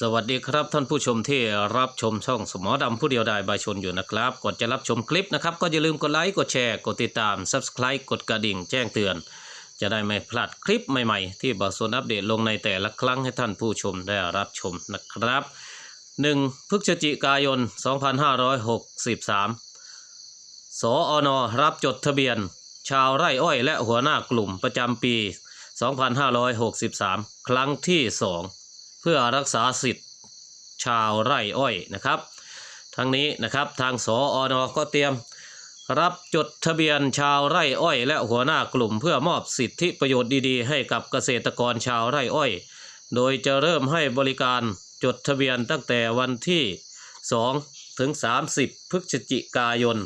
สวัสดีครับท่านผู้ชมที่รับชมช่องสมอดำผู้เดียวดายบายชนอยู่นะครับก่อนจะรับชมคลิปนะครับ ก็อย่าลืมกดไลค์กดแชร์กดติดตาม Subscribe กดกระดิ่งแจ้งเตือน จะได้ไม่พลาดคลิปใหม่ๆ ที่บาโซนอัปเดตลงในแต่ละครั้งให้ท่านผู้ชมได้รับชมนะครับ 1. พฤศจิกายน 2563 สอนอรับจดทะเบียน ชาวไร่อ้อยและหัวหน้ากลุ่มประจำปี 2563 ครั้งที่ 2 พื่อรักษาสิทธิ์ชาวไร่อ้อยนะครับ ทั้งนี้นะครับทางสออนก็เตรียมรับจดทะเบียนชาวไร่อ้อย และหัวหน้ากลุ่มเพื่อมอบสิทธิประโยชน์ดีๆ ให้กับเกษตรกรชาวไร่อ้อย โดยจะเริ่มให้บริการจดทะเบียนตั้งแต่วันที่ 2 ถึง 30 พฤศจิกายน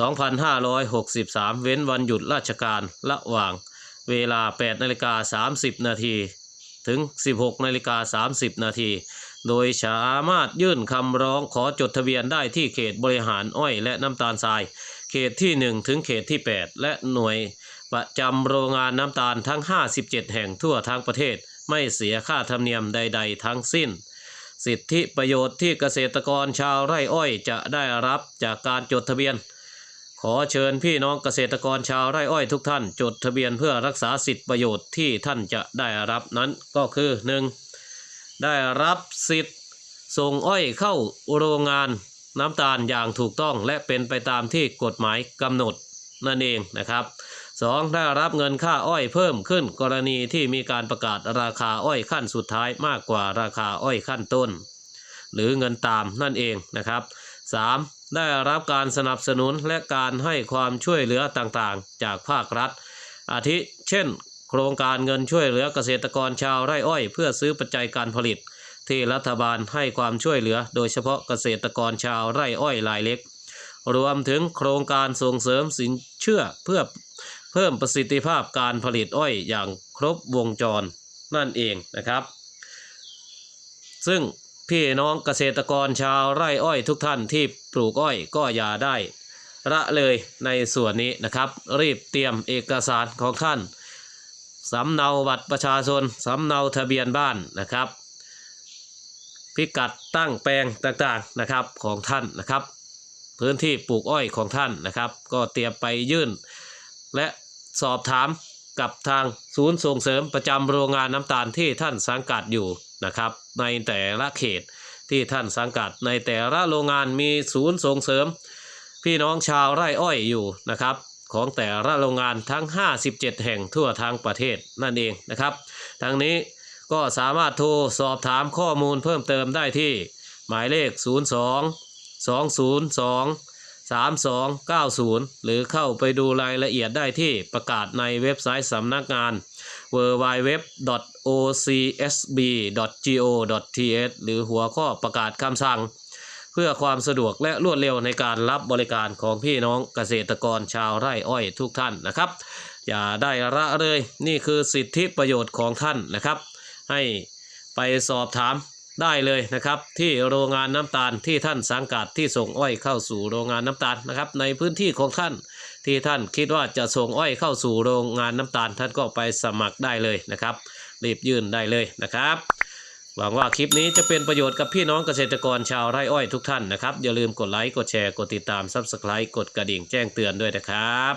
2563 เว้นวันหยุดราชการระหว่างเวลา 8 นาฬิกา 30 นาที ถึง 16นาฬิกา30 นาที โดยสามารถยื่นคำร้องขอจดทะเบียนได้ที่เขตบริหารอ้อยและน้ำตาลทราย เขตที่ 1 ถึงเขตที่ 8 และหน่วยประจำโรงงานน้ำตาลทั้ง 57 แห่งทั่วทั้งประเทศ ไม่เสียค่าธรรมเนียมใด ๆ ทั้งสิ้น สิทธิประโยชน์ที่เกษตรกรชาวไร่อ้อยจะได้รับจากการจดทะเบียน ขอเชิญพี่น้องเกษตรกรชาวไร่อ้อยทุกท่าน จดทะเบียนเพื่อรักษาสิทธิประโยชน์ที่ท่านจะได้รับนั้นก็คือ 1. ได้รับสิทธิ์ส่งอ้อยเข้าโรงงานน้ำตาลอย่างถูกต้องและเป็นไปตามที่กฎหมายกำหนดนั่นเองนะครับ 2. ได้รับเงินค่าอ้อยเพิ่มขึ้นกรณีที่มีการประกาศราคาอ้อยขั้นสุดท้ายมากกว่าราคาอ้อยขั้นต้น หรือเงินตามนั่นเองนะครับ 3. ได้รับการสนับสนุนและการให้ความช่วยเหลือต่างๆ จากภาครัฐ อาทิเช่น โครงการเงินช่วยเหลือเกษตรกรชาวไร่อ้อย เพื่อซื้อปัจจัยการผลิต ที่รัฐบาลให้ความช่วยเหลือ โดยเฉพาะเกษตรกรชาวไร่อ้อยรายเล็ก รวมถึงโครงการส่งเสริมสินเชื่อเพื่อเพิ่มประสิทธิภาพการผลิตอ้อยอย่างครบวงจรนั่นเองนะครับ ซึ่ง พี่น้องเกษตรกรชาวไร่อ้อยทุกท่านที่ปลูกอ้อยก็อย่าได้ละเลยในส่วนนี้นะครับ รีบเตรียมเอกสารของท่านสำเนาบัตรประชาชนสำเนาทะเบียนบ้านนะครับ พิกัดตั้งแปลงต่างๆนะครับของท่านนะครับ พื้นที่ปลูกอ้อยของท่านนะครับ ก็เตรียมไปยื่น และสอบถาม กับทางศูนย์ส่งเสริมประจำโรงงานน้ำตาลที่ท่านสังกัดอยู่นะครับ ในแต่ละเขตที่ท่านสังกัด ในแต่ละโรงงานมีศูนย์ส่งเสริม พี่น้องชาวไร่อ้อยอยู่นะครับ ของแต่ละโรงงานทั้ง 57 แห่งทั่วทั้งประเทศนั่นเองนะครับทั้งนี้ก็สามารถโทรสอบถามข้อมูลเพิ่มเติมได้ที่ หมายเลข 02 202 3290 หรือเข้าไปดูรายละเอียดได้ที่ประกาศในเว็บไซต์สำนักงาน www.ocsb.go.th หรือหัวข้อประกาศคำสั่ง เพื่อความสะดวกและรวดเร็วในการรับบริการของพี่น้องเกษตรกรชาวไร่อ้อยทุกท่านนะครับ อย่าได้ละเลยนี่คือสิทธิประโยชน์ของท่านนะครับ ให้ไปสอบถาม ได้เลยนะครับที่โรงงานน้ำตาลที่ท่านสังกัดที่ส่งอ้อยเข้าสู่โรงงานน้ำตาลนะครับในพื้นที่ของท่านที่ท่านคิดว่าจะส่งอ้อยเข้าสู่โรงงานน้ำตาล ท่านก็ไปสมัครได้เลยนะครับ รีบยื่นได้เลยนะครับหวังว่าคลิปนี้จะเป็นประโยชน์กับพี่น้องเกษตรกรชาวไร่อ้อยทุกท่านนะครับ อย่าลืมกดไลค์กดแชร์กดติดตาม Subscribe กดกระดิ่งแจ้งเตือนด้วยนะครับ